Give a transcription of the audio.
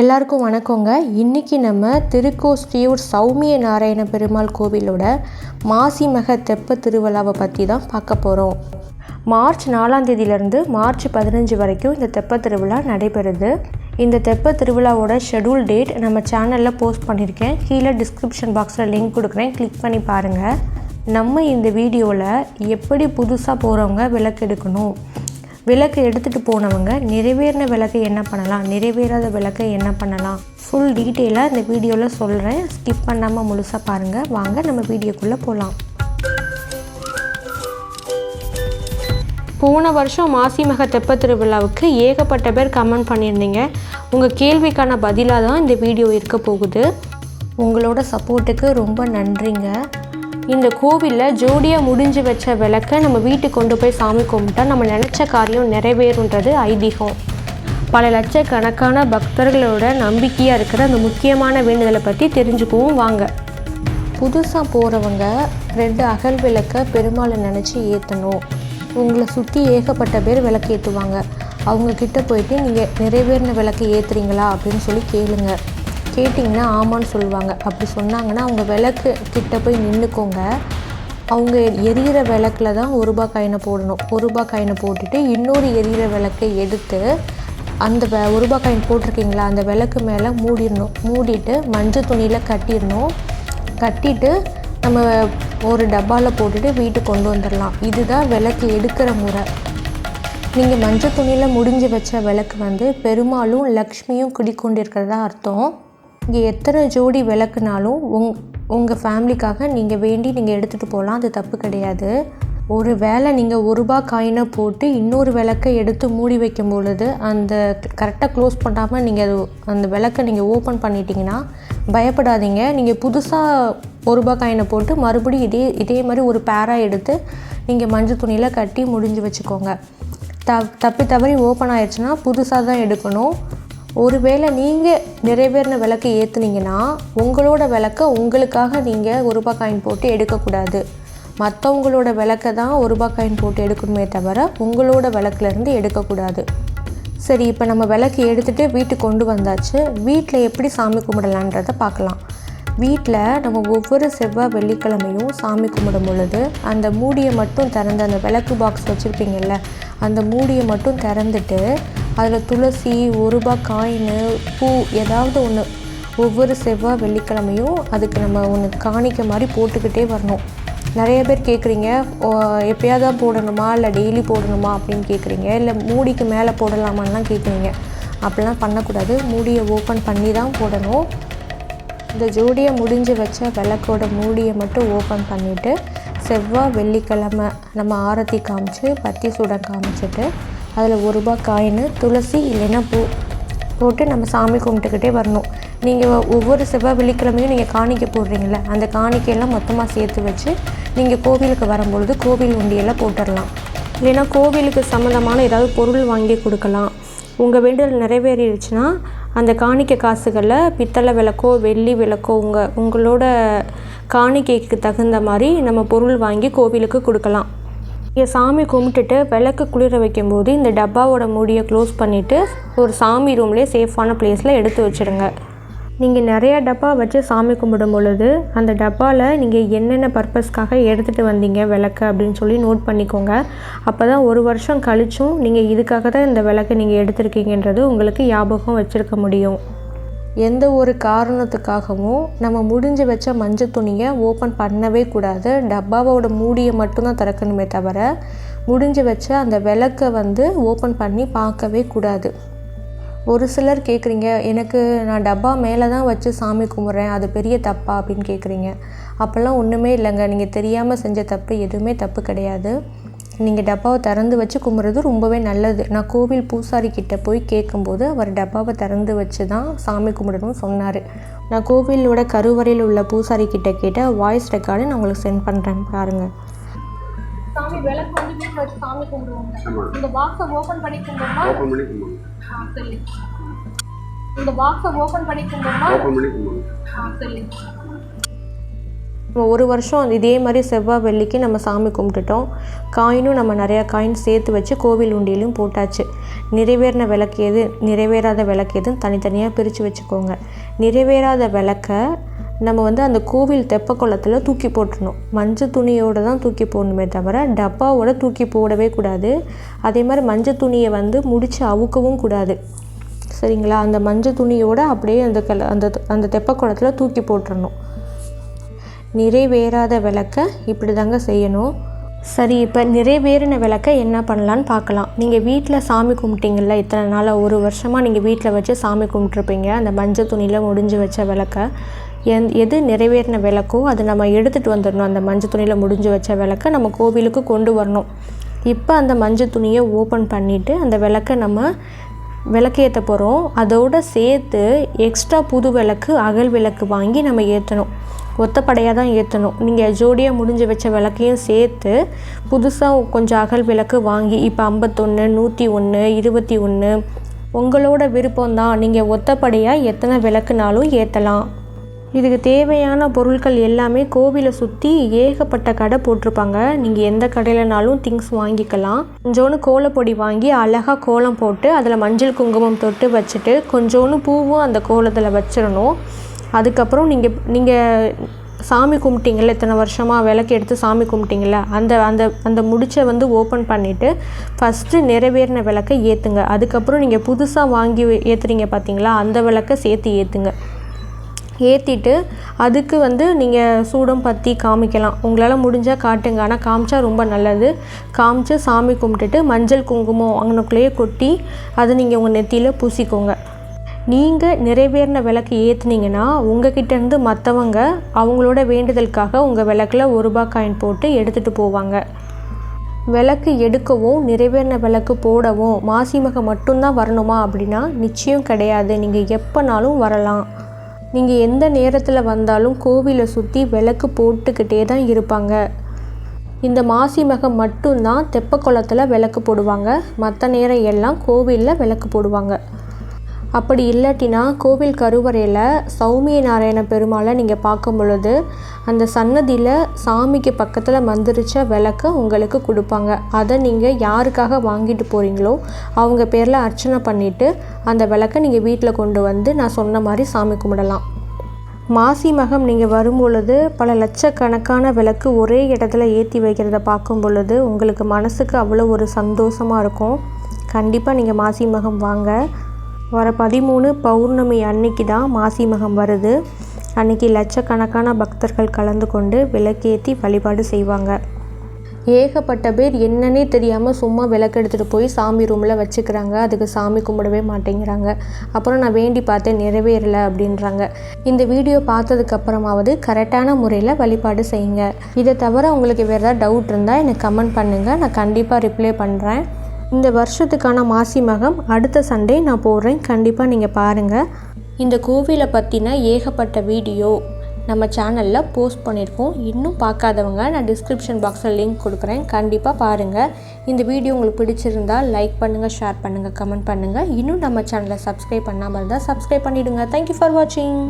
எல்லாருக்கும் வணக்கங்க. இன்றைக்கி நம்ம திருக்கோஷ்டியூர் சௌமிய நாராயண பெருமாள் கோவிலோட மாசி மக தெப்ப திருவிழாவை பற்றி தான் பார்க்க போகிறோம் மார்ச் நாலாம் தேதியிலேருந்து மார்ச் பதினஞ்சு வரைக்கும் இந்த தெப்ப திருவிழா நடைபெறுது. இந்த தெப்ப திருவிழாவோட ஷெடியூல் டேட் நம்ம சேனலில் போஸ்ட் பண்ணியிருக்கேன் கீழே டிஸ்கிரிப்ஷன் பாக்ஸில் லிங்க் கொடுக்குறேன். கிளிக் பண்ணி பாருங்கள் நம்ம இந்த வீடியோவில் எப்படி புதுசாக போகிறவங்க விளக்கு எடுக்கணும். விளக்கு எடுத்துகிட்டு போனவங்க நிறைவேறின விளக்கை என்ன பண்ணலாம்? நிறைவேறாத விளக்கை என்ன பண்ணலாம்? ஃபுல் டீட்டெயிலாக இந்த வீடியோவில் சொல்கிறேன் ஸ்கிப் பண்ணாமல் முழுசாக பாருங்கள் வாங்க நம்ம வீடியோக்குள்ளே போகலாம் போன வருஷம் மாசி மக தெப்ப திருவிழாவுக்கு ஏகப்பட்ட பேர் கமெண்ட் பண்ணியிருந்தீங்க. உங்கள் கேள்விக்கான பதிலாக தான் இந்த வீடியோ இருக்க போகுது. உங்களோட சப்போர்ட்டுக்கு ரொம்ப நன்றிங்க. இந்த கோவிலில் ஜோடியாக முடிஞ்சு வச்ச விளக்கை நம்ம வீட்டுக்கு கொண்டு போய் சாமி கும்பிட்டா நம்ம நினச்ச காரியம் நிறைவேறுன்றது ஐதீகம். பல லட்சக்கணக்கான பக்தர்களோட நம்பிக்கையாக இருக்கிற அந்த முக்கியமான வேண்டுதலை பற்றி தெரிஞ்சுக்கவும் வாங்க. புதுசாக போகிறவங்க ரெண்டு அகல் விளக்கை பெருமாளை நினச்சி ஏற்றணும் உங்களை சுற்றி ஏகப்பட்ட பேர் விளக்கு ஏற்றுவாங்க அவங்கக்கிட்ட போயிட்டு நீங்கள் நிறைவேறின விளக்கு ஏற்றுறீங்களா அப்படின்னு சொல்லி கேளுங்கள் கேட்டிங்கன்னா ஆமான்னு சொல்லுவாங்க. அப்படி சொன்னாங்கன்னா அவங்க விளக்கு கிட்ட போய் நின்றுக்கோங்க அவங்க எரியிற விளக்கில் தான் ஒரு ரூபா காயினை போடணும். ஒரு ரூபா காயினை போட்டுட்டு இன்னொரு எரியிற விளக்கை எடுத்து அந்த ஒரு ரூபா காயின் போட்டிருக்கீங்களா? அந்த விளக்கு மேலே மூடிடணும். மூடிட்டு மஞ்சள் துணியில் கட்டிடணும். கட்டிட்டு நம்ம ஒரு டப்பாவில் போட்டுட்டு வீட்டுக்கு கொண்டு வந்துடலாம். இதுதான் விளக்கு எடுக்கிற முறை. நீங்கள் மஞ்சள் துணியில் முடிஞ்சு வச்ச விளக்கு வந்து பெருமாளும் லக்ஷ்மியும் குடிக்கொண்டிருக்கிறதா அர்த்தம். இங்கே எத்தனை ஜோடி விளக்குனாலும் உங் உங்கள் ஃபேமிலிக்காக நீங்கள் வேண்டி நீங்கள் எடுத்துகிட்டு போகலாம் அது தப்பு கிடையாது. ஒரு வேளை நீங்கள் ஒரு ரூபா காயினை போட்டு இன்னொரு விளக்கை எடுத்து மூடி வைக்கும் பொழுது அந்த கரெக்டாக க்ளோஸ் பண்ணாமல் நீங்கள் அது அந்த விளக்கை நீங்கள் ஓப்பன் பண்ணிட்டீங்கன்னா பயப்படாதீங்க. நீங்கள் புதுசாக ஒரு ரூபா காயினை போட்டு மறுபடியும் இதே இதே மாதிரி ஒரு பேராக எடுத்து நீங்கள் மஞ்சள் துணியில் கட்டி முடிஞ்சு வச்சுக்கோங்க. த தப்பி தவறி ஓப்பன் ஆயிடுச்சுன்னா புதுசாக தான் எடுக்கணும். ஒருவேளை நீங்கள் நிறைவேறின விளக்கு ஏற்றுனீங்கன்னா உங்களோட விளக்கை உங்களுக்காக நீங்கள் ஒரு ரூபாய் காயின் போட்டு எடுக்கக்கூடாது. மற்றவங்களோட விளக்கை தான் ஒரு ரூபாய் காயின் போட்டு எடுக்கணுமே தவிர உங்களோட விளக்குலேருந்து எடுக்கக்கூடாது. சரி இப்போ நம்ம விளக்கு எடுத்துகிட்டு வீட்டுக்கு கொண்டு வந்தாச்சு. வீட்டில் எப்படி சாமி கும்பிடலான்றதை பார்க்கலாம். வீட்டில் நம்ம ஒவ்வொரு செவ்வாய் வெள்ளிக்கிழமையும் சாமி கும்பிடும் பொழுது அந்த மூடியை மட்டும் திறந்து அந்த விளக்கு பாக்ஸ் வச்சுருப்பீங்கல்ல அந்த மூடியை மட்டும் திறந்துட்டு அதில் துளசி ஒரு ரூபா காயின் பூ ஏதாவது ஒன்று ஒவ்வொரு செவ்வாய் வெள்ளிக்கிழமையும் அதுக்கு நம்ம ஒன்று காணிக்க மாதிரி போட்டுக்கிட்டே வரணும். நிறைய பேர் கேட்குறீங்க எப்போயாவது தான் போடணுமா? இல்லை டெய்லி போடணுமா? அப்படின்னு கேட்குறீங்க இல்லை மூடிக்கு மேலே போடலாமான்லாம் கேட்குறீங்க அப்படிலாம் பண்ணக்கூடாது. மூடியை ஓப்பன் பண்ணி தான் போடணும். இந்த ஜோடியை முடிஞ்சு வச்ச விளக்கோட மூடியை மட்டும் ஓப்பன் பண்ணிவிட்டு செவ்வாய் வெள்ளிக்கிழமை நம்ம ஆரத்தி காமிச்சு பத்தி சுட காமிச்சிட்டு அதில் ஒரு ரூபா காயின் துளசி இல்லைன்னா பூ போட்டு நம்ம சாமி கும்பிட்டுக்கிட்டே வரணும். நீங்கள் ஒவ்வொரு செவ்வாய் வெள்ளிக்கிழமையும் நீங்கள் காணிக்கை போடுறீங்கள அந்த காணிக்கையெல்லாம் மொத்தமாக சேர்த்து வச்சு நீங்கள் கோவிலுக்கு வரும்பொழுது கோவில் உண்டியெல்லாம் போட்டுடலாம். இல்லைன்னா கோவிலுக்கு சம்மந்தமான ஏதாவது பொருள் வாங்கி கொடுக்கலாம். உங்கள் வேண்டுதல் நிறைவேறிடுச்சுன்னா அந்த காணிக்கை காசுகளை பித்தளை விளக்கோ வெள்ளி விளக்கோ உங்கள் உங்களோட காணிக்கைக்கு தகுந்த மாதிரி நம்ம பொருள் வாங்கி கோவிலுக்கு கொடுக்கலாம். இங்கே சாமி கும்பிட்டுட்டு விளக்கு குளிர வைக்கும்போது இந்த டப்பாவோட மூடியை க்ளோஸ் பண்ணிவிட்டு ஒரு சாமி ரூம்லேயே சேஃபான பிளேஸில் எடுத்து வச்சுருங்க. நீங்கள் நிறையா டப்பா வச்சு சாமி கும்பிடும் பொழுது அந்த டப்பாவில் நீங்கள் என்னென்ன பர்பஸ்க்காக எடுத்துகிட்டு வந்தீங்க விளக்கு அப்படின்னு சொல்லி நோட் பண்ணிக்கோங்க. அப்போ தான் ஒரு வருஷம் கழிச்சும் நீங்கள் இதுக்காக தான் இந்த விளக்கை நீங்கள் எடுத்திருக்கீங்கன்றது உங்களுக்கு ஞாபகம் வச்சுருக்க முடியும். எந்த ஒரு காரணத்துக்காகவும் நம்ம முடிஞ்சு வச்ச மஞ்சள் துணியை ஓப்பன் பண்ணவே கூடாது. டப்பாவோட மூடியை மட்டும்தான் திறக்கணுமே தவிர முடிஞ்சு வச்ச அந்த விளக்கை வந்து ஓப்பன் பண்ணி பார்க்கவே கூடாது. ஒரு சிலர் கேட்குறீங்க எனக்கு நான் டப்பா மேலே தான் வச்சு சாமி கும்பிட்றேன் அது பெரிய தப்பா? அப்படின்னு கேட்குறீங்க அப்போல்லாம் ஒன்றுமே இல்லைங்க. நீங்கள் தெரியாமல் செஞ்ச தப்பு எதுவுமே தப்பு கிடையாது. நீங்கள் டப்பாவை திறந்து வச்சு கும்பிட்றது ரொம்பவே நல்லது. நான் கோவில் பூசாரி கிட்டே போய் கேட்கும்போது அவர் டப்பாவை திறந்து வச்சு தான் சாமி கும்பிடணும்னு சொன்னார். நான் கோவிலோட கருவறையில் உள்ள பூசாரி கிட்ட கேட்ட வாய்ஸ் ரெக்கார்டு நான் உங்களுக்கு சென்ட் பண்ணுறேன் பாருங்கள் சாமி விளக்கு வந்து வீட்டில் வச்சு சாமி கும்பிடுவாங்க. இந்த பாக்ஸை ஓப்பன் பண்ணி கும்பிடணுமா ஓப்பன் பண்ணி இந்த பாக்ஸை ஓப்பன் பண்ணி கும்பிடணுமா ஓப்பன் பண்ணி ஒரு வருஷம் இதே மாதிரி செவ்வாய் வெள்ளிக்கு நம்ம சாமி கும்பிட்டுட்டோம். காயினும் நம்ம நிறையா காயின் சேர்த்து வச்சு கோவில் உண்டியிலும் போட்டாச்சு. நிறைவேறின விளக்கு எது? நிறைவேறாத விளக்கு எதுன்னு தனித்தனியாக பிரித்து வச்சுக்கோங்க. நிறைவேறாத விளக்கை நம்ம வந்து அந்த கோவில் தெப்ப குளத்தில் தூக்கி போட்டுடணும் மஞ்சள் துணியோடு தான் தூக்கி போடணுமே தவிர டப்பாவோட தூக்கி போடவே கூடாது. அதே மாதிரி மஞ்சள் துணியை வந்து முடித்து அவுக்கவும் கூடாது. சரிங்களா? அந்த மஞ்சள் துணியோடு அப்படியே அந்த கல அந்த அந்த தெப்ப குளத்தில் தூக்கி போட்டுறணும். நிறைவேறாத விளக்க இப்படி தாங்க செய்யணும். சரி இப்போ நிறைவேறின விளக்க என்ன பண்ணலான்னு பார்க்கலாம் நீங்கள் வீட்டில் சாமி கும்பிட்டிங்கள்ல இத்தனை நாளாக ஒரு வருஷமாக நீங்கள் வீட்டில் வச்சு சாமி கும்பிட்ருப்பீங்க அந்த மஞ்சள் துணியில் முடிஞ்சு வச்ச விளக்க. எந் எது நிறைவேறின விளக்கோ அதை நம்ம எடுத்துகிட்டு வந்துடணும். அந்த மஞ்சள் துணியில் முடிஞ்சு வச்ச விளக்க நம்ம கோவிலுக்கு கொண்டு வரணும். இப்போ அந்த மஞ்சள் துணியை ஓப்பன் பண்ணிவிட்டு அந்த விளக்கை நம்ம விளக்கேற்ற போகிறோம் அதோடு சேர்த்து எக்ஸ்ட்ரா புது விளக்கு அகல் விளக்கு வாங்கி நம்ம ஏற்றணும் ஒத்தப்படையாக தான் ஏற்றணும் நீங்கள் ஜோடியாக முடிஞ்சு வச்ச விளக்கையும் சேர்த்து புதுசாக கொஞ்சம் அகல் விளக்கு வாங்கி இப்போ ஐம்பத்தொன்று நூற்றி ஒன்று இருபத்தி ஒன்று உங்களோட விருப்பம்தான் நீங்கள் ஒத்தப்படையாக எத்தனை விளக்குனாலும் ஏற்றலாம் இதுக்கு தேவையான பொருட்கள் எல்லாமே கோவிலை சுற்றி ஏகப்பட்ட கடை போட்டிருப்பாங்க. நீங்கள் எந்த கடையிலனாலும் திங்ஸ் வாங்கிக்கலாம். கொஞ்சோண்டு கோலப்பொடி வாங்கி அழகாக கோலம் போட்டு அதில் மஞ்சள் குங்குமம் தொட்டு வச்சுட்டு கொஞ்சோண்டு பூவும் அந்த கோலத்தில் வச்சிடணும். அதுக்கப்புறம் நீங்கள் நீங்கள் சாமி கும்பிட்டிங்கள்ல இத்தனை வருஷமாக விளக்கு எடுத்து சாமி கும்பிட்டீங்கள்ல அந்த அந்த அந்த முடிச்சை வந்து ஓப்பன் பண்ணிவிட்டு ஃபஸ்ட்டு நிறைவேறின விளக்கை ஏற்றுங்க அதுக்கப்புறம் நீங்கள் புதுசாக வாங்கி ஏற்றுறீங்க பார்த்தீங்களா அந்த விளக்கை சேர்த்து ஏற்றுங்க ஏற்றிட்டு அதுக்கு வந்து நீங்கள் சூடம் பற்றி காமிக்கலாம். உங்களால் முடிஞ்சால் காட்டுங்க. ஆனால் காமிச்சா ரொம்ப நல்லது. காமிச்சு சாமி கும்பிட்டுட்டு மஞ்சள் குங்குமம் அங்கனுக்குள்ளேயே கொட்டி அதை நீங்கள் உங்கள் நெத்தியில் பூசிக்கோங்க. நீங்கள் நிறைவேறின விளக்கு ஏற்றுனீங்கன்னா உங்ககிட்டேருந்து மற்றவங்க அவங்களோட வேண்டுதலுக்காக உங்கள் விளக்கில் ஒரு ரூபா காயின் போட்டு எடுத்துகிட்டு போவாங்க. விளக்கு எடுக்கவும் நிறைவேறின விளக்கு போடவும் மாசிமகம் மட்டும்தான் வரணுமா அப்படின்னா நிச்சயம் கிடையாது. நீங்கள் எப்போனாலும் வரலாம். நீங்கள் எந்த நேரத்தில் வந்தாலும் கோவிலை சுற்றி விளக்கு போட்டுக்கிட்டே தான் இருப்பாங்க. இந்த மாசி மகம் மட்டும்தான் தெப்பக்குளத்தில் விளக்கு போடுவாங்க. மற்ற நேரம் எல்லாம் கோவிலில் விளக்கு போடுவாங்க. அப்படி இல்லாட்டினா கோவில் கருவறையில் சௌமிய நாராயண பெருமாளை நீங்கள் பார்க்கும் பொழுது அந்த சன்னதியில் சாமிக்கு பக்கத்தில் மந்திரிச்ச விளக்க உங்களுக்கு கொடுப்பாங்க. அதை நீங்கள் யாருக்காக வாங்கிட்டு போகிறீங்களோ அவங்க பேரில் அர்ச்சனை பண்ணிவிட்டு அந்த விளக்கை நீங்கள் வீட்டில் கொண்டு வந்து நான் சொன்ன மாதிரி சாமி கும்பிடலாம். மாசி மகம் நீங்கள் வரும் பொழுது பல லட்சக்கணக்கான விளக்கு ஒரே இடத்துல ஏற்றி வைக்கிறத பார்க்கும் பொழுது உங்களுக்கு மனசுக்கு அவ்வளோ ஒரு சந்தோஷமாக இருக்கும். கண்டிப்பாக நீங்கள் மாசி மகம் வாங்க. வர பதிமூணு பௌர்ணமி அன்னைக்கு தான் மாசி மகம் வருது. அன்னைக்கு லட்சக்கணக்கான பக்தர்கள் கலந்து கொண்டு விளக்கேற்றி வழிபாடு செய்வாங்க. ஏகப்பட்ட பேர் என்னன்னே தெரியாமல் சும்மா விளக்கு எடுத்துகிட்டு போய் சாமி ரூமில் வச்சுக்கிறாங்க. அதுக்கு சாமி கும்பிடவே மாட்டேங்கிறாங்க. அப்புறம் நான் வேண்டி பார்த்தேன் நிறைவேறலை அப்படின்றாங்க. இந்த வீடியோ பார்த்ததுக்கப்புறமாவது கரெக்டான முறையில் வழிபாடு செய்யுங்க. இதை தவிர உங்களுக்கு வேறு ஏதாவது டவுட் இருந்தால் எனக்கு கமெண்ட் பண்ணுங்கள் நான் கண்டிப்பாக ரிப்ளை பண்ணுறேன் இந்த வருஷத்துக்கான மாசி மகம் அடுத்த சண்டே நான் போடுறேன். கண்டிப்பாக நீங்கள் பாருங்கள் இந்த கோவிலை பற்றின ஏகப்பட்ட வீடியோ நம்ம சேனலில் போஸ்ட் பண்ணியிருக்கோம். இன்னும் பார்க்காதவங்க நான் டிஸ்கிரிப்ஷன் பாக்ஸில் லிங்க் கொடுக்குறேன். கண்டிப்பாக பாருங்கள் இந்த வீடியோ உங்களுக்கு பிடிச்சிருந்தா லைக் பண்ணுங்கள் ஷேர் பண்ணுங்கள் கமெண்ட் பண்ணுங்கள் இன்னும் நம்ம சேனலை சப்ஸ்கிரைப் பண்ணாமல் இருந்தால் சப்ஸ்கிரைப் பண்ணிவிடுங்க தேங்க்யூ ஃபார் வாட்சிங்